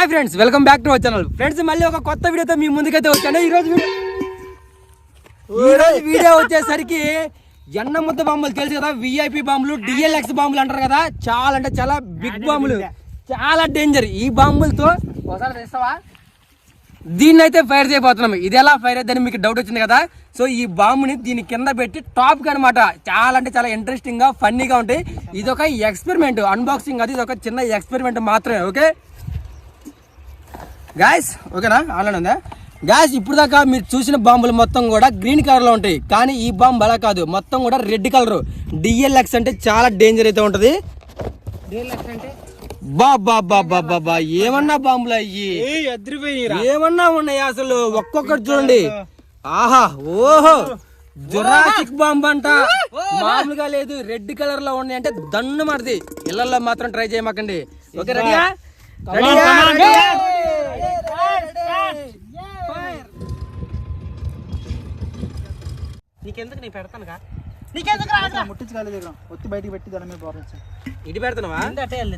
Hi friends welcome back to our channel friends మళ్ళీ ఒక కొత్త వీడియోతో మీ ముందుకైతే వచ్చాను. ఈ రోజు వీడియో ఈ రోజు వీడియో వచ్చేసరికి ఎన్న ముద్ద బాంబులు తెలుసు కదా? విఐపి బాంబులు డిఎల్ఎక్స్ బాంబులు అంటారు కదా? చాలా అంటే చాలా బిగ్ బాంబులు. చాలా డేంజర్ ఈ బాంబులతో ఒకసారి తెస్తావా? దీన్ని అయితే ఫైర్ చేయబోతున్నాం. ఇది ఎలా ఫైర్ అయిద్దని మీకు డౌట్ వచ్చింది కదా? సో ఈ బాంబుని దీని కింద పెట్టి టాప్ అనమాట చాలా అంటే చాలా ఇంట్రెస్టింగ్గా ఫన్నీగా ఉంటాయి. ఇది ఒక ఎక్స్పెరిమెంట్ అన్బాక్సింగ్ అది ఇది ఒక చిన్న ఎక్స్పెరిమెంట్ మాత్రమే ఓకే గాయస్ ఓకేనా? ఆన్లైన్ ఉందా? గాయస్ ఇప్పుడు దాకా మీరు చూసిన బాంబులు మొత్తం కూడా గ్రీన్ కలర్లో ఉంటాయి. కానీ ఈ బాంబు అలా కాదు. మొత్తం కూడా రెడ్ కలర్ డిఎల్ఎక్స్ అంటే చాలా డేంజర్ అయితే ఉంటది. బా ఏమన్నా బాంబులు అయ్యి. ఏమన్నా ఉన్నాయి అసలు? ఒక్కొక్కటి చూడండి. ఆహా ఓహో. జురాసిక్ బాంబ్ అంట. మామూలుగా లేదు. రెడ్ కలర్లో ఉన్నాయి అంటే దన్ను మరిది. ఇళ్ళలో మాత్రం ట్రై చేయమాకండి. ఓకే రెడీయా రెడీయా నీకెందుకు? నేను పెడతానుగా. ముట్టించి కాలేదు ఇక్కడ ఒత్తి బయటికి పెట్టి దాని మీద ఇటు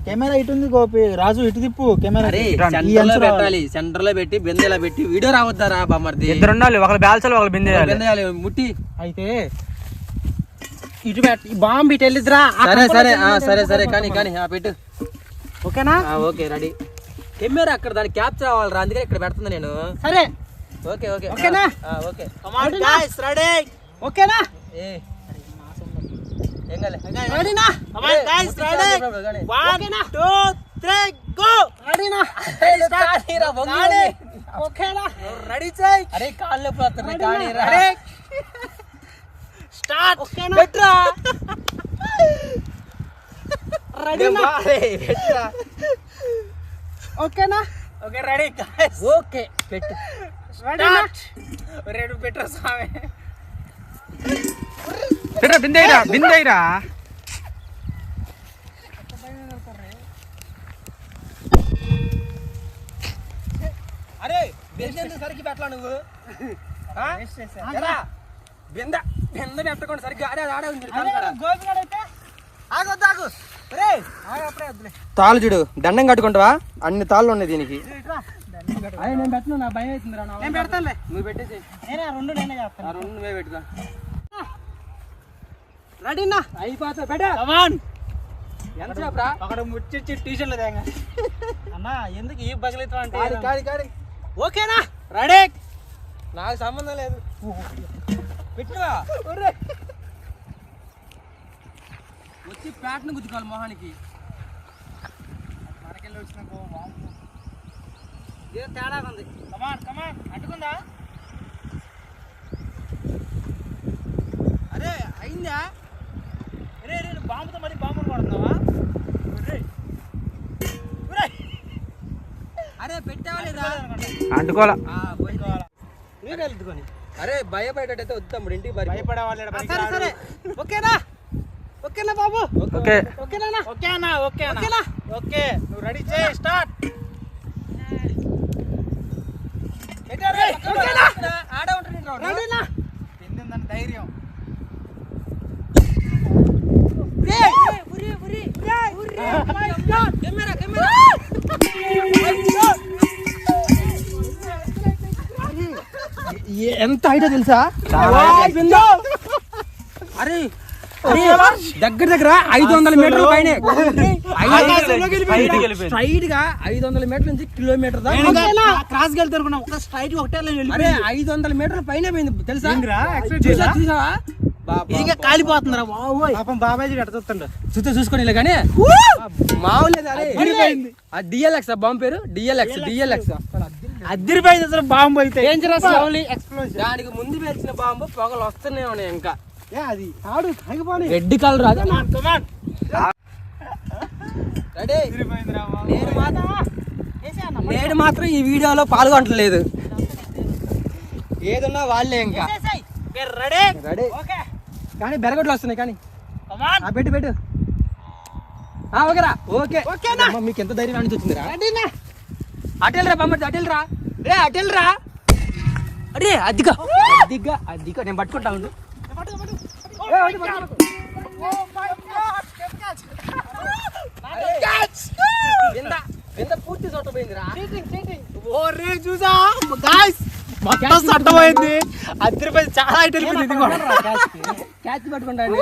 కెమెరా ఇటు ఉంది గోపి. రాజు ఇటు తిప్పు. కెమెరా సెంటర్లో. పెట్టాలి. సెంటర్లో పెట్టి బెందేలా పెట్టి. వీడియో రావద్దారా బామ్మర్ది? ఇద్దరు ఉండాలి ఒకళ్ళు బ్యాల్చాలి ఒకళ్ళు బిందేయాలి బెందేయాలి ముట్టి. అయితే ఇటు పెట్ట ఈ బాంబు ఇటు వెళ్ళిద్దిరా. ఆ సరే సరే. సరే సరే. కానీ కానీ ఆ, పెట్టు. ఓకేనా? ఆ, ఓకే రెడీ. కెమెరా అక్కడ దాన్ని క్యాప్చర్ అవ్వాలిరా అందుకే ఇక్కడ పెడుతుంది నేను. సరే. Okay okay. ఓకేనా? ఆ, ఓకే. రెడీ ఓకేనా? అరే కాళ్ళు స్టార్ట్ ఓకేనా? ఓకేనా? ఓకే రెడీ ఓకే పెట్టు. రెడీనా? రెండు పెట్టు స్వామి? బిందెరా బిందెరా బిందెరా అరే సరికి పెట్టలా నువ్వు? బిందె బిందె పెట్టకుండా సరిగ్గా అరే అది ఆడే ఆగొద్దు, ఆగు. తాళ్ళు చూడు దండం కట్టుకుంటావా అన్ని తాళ్ళు ఉన్నాయి దీనికి నేను పెట్టను నా భయం అవుతుంది రా నేను పెడతానులే నువ్వు పెట్టేసి నేనే రెండు నేనే చేస్తాను ఆ రెండు నువ్వే పెట్టుకో రెడీనా? అయిపోతా పెట్ట కమాన్ ఎంత చెప్పరా? అక్కడ ముచ్చిచ్చి ట్యూషన్లో తేంగా. అన్నా ఎందుకు ఈ బగలితో అంటే కాడి కాడి కాడి ఓకేనా? రెడీ? నాకు సంబంధం లేదు. పెట్టువా వచ్చి ప్యాట్ను గుద్దుకోవాలి మొహానికి. మనకెళ్ళి వచ్చిన ఏదో తేడా ఉంది. కమాన్ కమాన్ అంటుకుందా? అరే అయిందా? బాంబుతో మరి బాంబులు కొడుతున్నావా? అరే పెట్టావా లేదా అంటుకోవాలా. నీకు వెళ్తుకొని అరే భయపడేటట్టయితే వద్దు తమ్ముడు ఇంటికి బరి భయపడే వాళ్ళు సరే సరే. ఓకేనా? ఓకేనా బాబు? ఓకే. ఓకేనా ఓకే. అన్న ఓకే ఓకేనా? ఓకే. నువ్వు రెడీ చేయి స్టార్ట్. ఆడే తిందని ధైర్యం కెమెరా కెమెరా ఎంత హైట్ తెలుసా? అరే దగ్గర దగ్గర ఐదు వందల మీటర్ల పైన. స్ట్రైట్గా ఐదు వందల మీటర్ల నుంచి కిలోమీటర్ దాకా. క్రాస్ వెళ్తారు ఒక స్ట్రైట్ ఒకటే లైన్ అరే ఐదు వందల మీటర్ల పైన పోయింది తెలుసా? చూసా? చూసావా? ఇంకా కాలిపోతుందిరా బాబోయ్. పాపం బాబాయ్ ఎడుతుండ చూస్తే చూసుకోండి కానీ. మామూలు ఆ డిఎల్ఎక్స్ బాంబు పేరు? డిఎల్ఎక్స్ డిఎల్ఎక్స్ అద్దరిపోయింది అసలు బాంబు అయితే. డేంజరస్ ఎక్స్ప్లోజన్ దానికి ముందు పేర్చిన బాంబు పొగలు వస్తూనే ఉన్నాయి ఇంకా. అది ఆగిపోని రెడ్ కలర్ అది రెడీ నేను మాత్రం నేను మాత్రం ఈ వీడియోలో పాల్గొనట్లేదు. ఏదన్నా వాళ్ళే ఇంకా. రెడీ రెడీ ఓకే కానీ బెరగొట్లు వస్తున్నాయి కానీ. పెట్టు పెట్టు. ఆ ఓకేరా. ఓకే. ఓకేనా? అమ్మ, మీకు ఎంత ధైర్యం అని వచ్చిందిరా రెడీనా అటెల్ రా బొమ్మడి అటెల్ రా రే అటెల్ రా అరే అదిగా. అదిగా అదిగా. నేను పట్టుకుంటా ఉండు. అరే, విందా వింద పూర్తి చోట పోయింది పగిలిపోయిందిరా ఓరే చూసా? గాయ్స్ మొత్తం సట్టమైంది అద్దరిపోయింది చాలా ఇది కూడా క్యాచ్ పట్టుకుంటాడు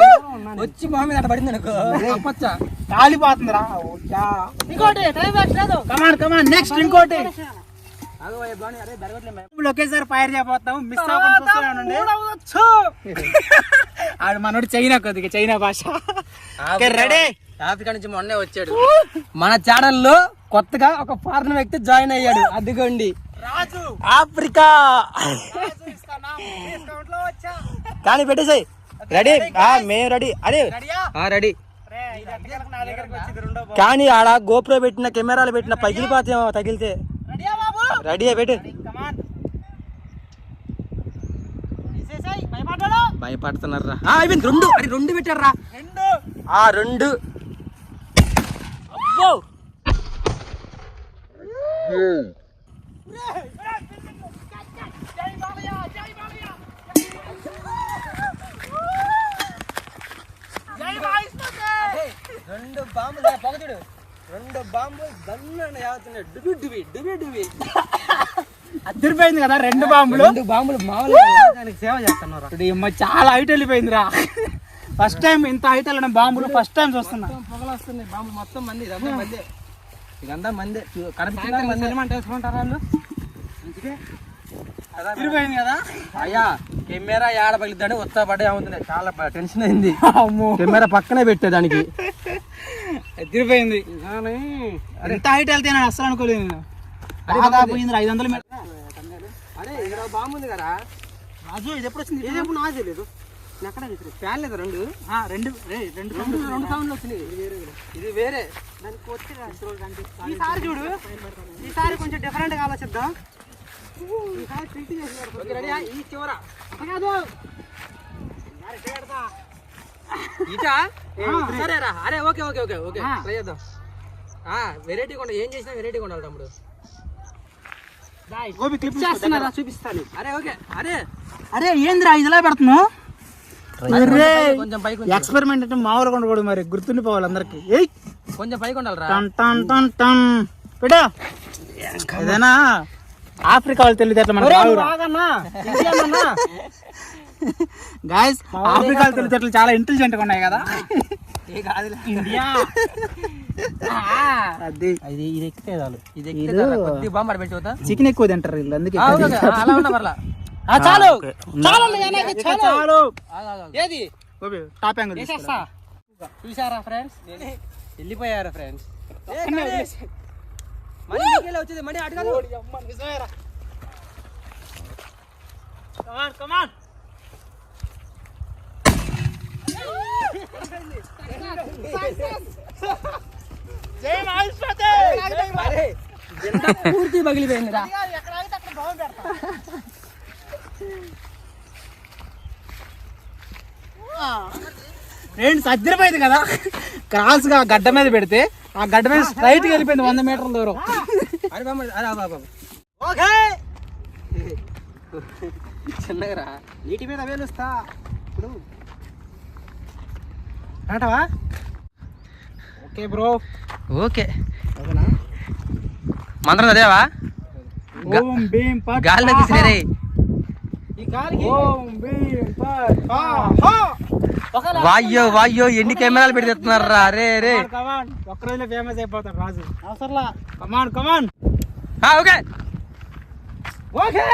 వచ్చి మొహం మీద అట్ట పడింది అనుకో. తప్పొచ్చా కాలిపోతుందిరా ఇంకోటి టైం వేస్ట్ లేదు. Come on come on next ఇంకోటి. ఒకేసారి ఫైర్ చేయబోతాం మిస్ ఆడు మనోడు చైనా కొద్దిగా చైనా భాష. రెడీ ఆఫ్రికా నుంచి మొన్నే వచ్చాడు. మన ఛానల్లో కొత్తగా ఒక ఫారెన్ వ్యక్తి జాయిన్ అయ్యాడు. అదిగోండి. రాజు. ఆఫ్రికా. కానీ పెట్టేసాయి. రెడీ మేము రెడీ అరే రెడీ. కానీ ఆడ గోప్రో పెట్టిన కెమెరాలు పెట్టిన పగిలిపోతేమో తగిలితే. రెడీయా బాబు? రెడీ పెట్టు. భయపడుతున్నారా అయిపోయింది రెండు అది రెండు పెట్టారా రెండు. ఆ రెండు. అబ్బో! రెండు బాంబులు పొగచుడు రెండు బాంబులు దన్న యావుతున్నాయి డుబి డుబి డుబి డుబి. అద్దరిపోయింది కదా రెండు బాంబులు? రెండు బాంబులు మామూలుగా దానికి సేవ చేస్తున్నారు ఇప్పుడు చాలా హైట్ వెళ్ళిపోయిందిరా. ఫస్ట్ టైం ఇంత హైట్ వెళ్ళిన బాంబులు ఫస్ట్ టైం చూస్తున్నా. పొగలు వస్తున్నాయి బాంబులు మొత్తం మంది ఇదంతా మందే. ఇదంతా మందే. కనిపించిన మంది? వేసుకుంటారా వాళ్ళు? తిరిగిపోయింది కదా? అయ్యా కెమెరా ఏడ పగిలిద్దని ఉత్తా పడే అవుతుంది చాలా టెన్షన్ అయింది. కెమెరా పక్కనే పెట్టే దానికి. తిరిగిపోయింది ఎంత హైట్ వెళ్తే నేను అస్సలు అనుకోలేదు నేను. పోయింది ఐదు వందల మీటర్ అరే ఇక్కడ బాంబు ఉంది కదా. రాజు ఇది ఎప్పుడు వచ్చింది? ఇది ఎప్పుడు నాకు తెలియదు ఎక్కడ ఫ్యాన్ లేదా రెండు? ఆ, రెండు రెండు రెండు రెండు సౌండ్లు వచ్చినాయి. ఇది వేరే ఈసారి చూడు. ఈసారి కొంచెం డిఫరెంట్గా ఆలోచిద్దాం. ఓకే, రెడీయా? ఈ చివర ఇటా సరేరా. అరే ఓకే ఓకే ఓకే ఓకే. ఆ. ట్రై చేద్దాం. వెరైటీ కొండ ఏం చేసినా వెరైటీ కొండాలి తమ్ముడు. గోపి క్లిప్ చేస్తున్నారా చూపిస్తాను. అరే ఓకే అరే. అరే ఏందిరా ఇది ఎలా పెడుతున్నావు అరే కొంచెం పైకి ఉంచు. ఎక్స్పెరిమెంట్ అంటే మామూలుగా ఉండకూడదు మరి. గుర్తుండిపోవాలి అందరికి. ఏయ్. కొంచెం పైకి ఉండాలిరా. టన్ టన్ టన్ టన్. పెట్టా. ఏదైనా ఆఫ్రికా వాళ్ళు తెలివితేటలు మనకు రావురా? గాయస్ ఆఫ్రికా వాళ్ళు తెలివితేటలు చాలా ఇంటెలిజెంట్గా ఉన్నాయి కదా? ఇండియా. అది. ఇది ఇది ఎక్కితే చాలు. ఇది ఎక్కితే చాలు. కొద్ది బాంబర్ పెట్టి పోతా చికెన్ ఎక్కువ తింటారు వీళ్ళు అందుకే ఆ, ఓకే, ఓకే. ఆ, అలా ఉన్నా పర్లా ఆ, చాలు. చాలు చాలు. ఆగు, ఆగు, ఆగు. ఏది? టాప్ యాంగిల్ చూసారా ఫ్రెండ్స్ వెళ్ళిపోయారా ఫ్రెండ్స్ మనీ నీకెళ్ళి వచ్చింది? మనీ కమాన్ కమాన్ ఎంత పూర్తి పగిలిపోయిందిరా ఫ్రెండ్స్ అద్దరిపోయింది కదా? క్రాస్గా గడ్డ మీద పెడితే ఆ గడ్డ మీద స్ట్రైట్గా వెళ్ళిపోయింది వంద మీటర్ల దూరం. ఓకే. చిన్నగా నీటి మీద వేలుస్తా. ఇప్పుడు. అంటావా? Okay bro. ఓకే. మంత్రం పట్ గాల్లో తీసినే రే ఈ గాలికి ఓం భీం పా హా వాయ్యో వాయ్యో ఎన్ని కెమెరాలు పెట్టి తెస్తున్నారా రే రే. కమాన్ ఒక్క రోజులో ఫేమస్ అయిపోతాడు రాజు. అవసరంలా. Come on come on okay. Okay.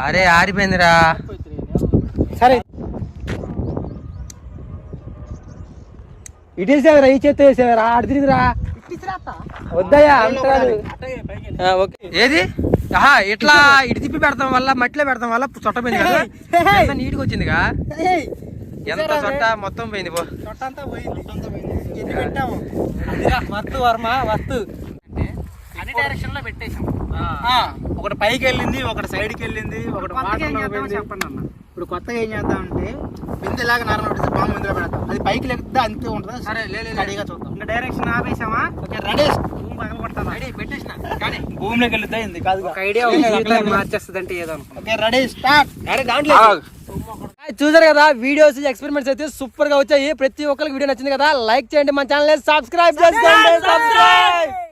అరే ఆరిపోయిందిరా. సరే. ఇటు వేసేవరా ఈ చేత్తో వేసేవరా అటు తిరిగిరా. వద్దయ్యా. ఏది? ఆహా ఇట్లా ఇటు. తిప్పి పెడతాం వల్ల మట్టిలో పెడతాం వల్ల చొట్ట పోయింది కదా? ఎంత నీట్గా వచ్చిందిగా? ఎంత చొట్ట మొత్తం పోయింది పో. చొట్టంతా పోయింది. ఎన్ని పెట్టాము వస్తు వర్మ వస్తు అన్ని డైరెక్షన్లో పెట్టేసాం ఒకటి పైకి వెళ్ళింది ఒకటి సైడ్కి వెళ్ళింది ఒకటి చెప్పండి అన్న. ఇప్పుడు కొత్తగా ఏం చేద్దాం అంటే బిందెలాగా నార్మల్ పెడితే బాంబు ఇందులో పెడతాం. అది పైకి లెక్కితే అంతే ఉంటుంది? సరే, లే, లే, లే. రెడీగా చూద్దాం. ఇంకా డైరెక్షన్ ఆపేసామా? ఓకే రెడీ భూమి పగల కొడతాను రెడీ పెట్టేసిన. కానీ భూమిలోకి వెళ్ళిద్దా ఇంది కాదు ఒక ఐడియా మార్చేస్తుంది అంటే ఏదో ఓకే రెడీ స్టార్ట్ అరే దాంట్లో చూసారు కదా వీడియోస్ ఎక్స్పెరిమెంట్స్ అయితే సూపర్గా వచ్చాయి. ప్రతి ఒక్కరికి వీడియో నచ్చింది కదా లైక్ చేయండి మన ఛానల్ సబ్స్క్రైబ్ చేసుకోండి. సబ్స్క్రైబ్